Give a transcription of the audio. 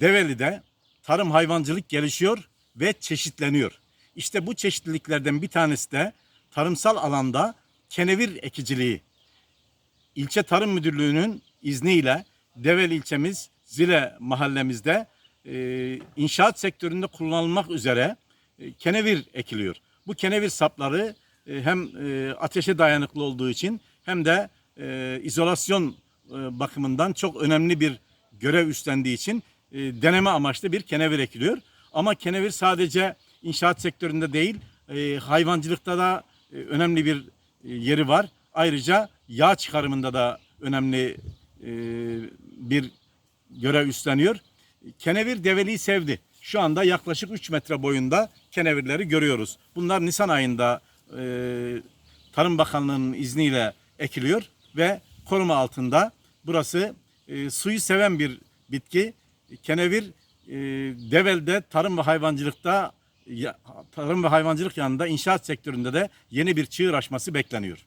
Develi'de tarım hayvancılık gelişiyor ve çeşitleniyor. İşte bu çeşitliliklerden bir tanesi de tarımsal alanda kenevir ekiciliği. İlçe Tarım Müdürlüğü'nün izniyle Develi ilçemiz Zile mahallemizde e, inşaat sektöründe kullanılmak üzere e, kenevir ekiliyor. Bu kenevir sapları e, hem e, ateşe dayanıklı olduğu için hem de e, izolasyon e, bakımından çok önemli bir görev üstlendiği için e, deneme amaçlı bir kenevir ekiliyor. Ama kenevir sadece inşaat sektöründe değil, e, hayvancılıkta da e, önemli bir yeri var. Ayrıca yağ çıkarımında da önemli bir görev üstleniyor. Kenevir develiyi sevdi. Şu anda yaklaşık 3 metre boyunda kenevirleri görüyoruz. Bunlar Nisan ayında e, Tarım Bakanlığı'nın izniyle ekiliyor ve koruma altında. Burası e, suyu seven bir bitki. Kenevir e, Devel'de tarım ve hayvancılıkta tarım ve hayvancılık yanında inşaat sektöründe de yeni bir çığır açması bekleniyor.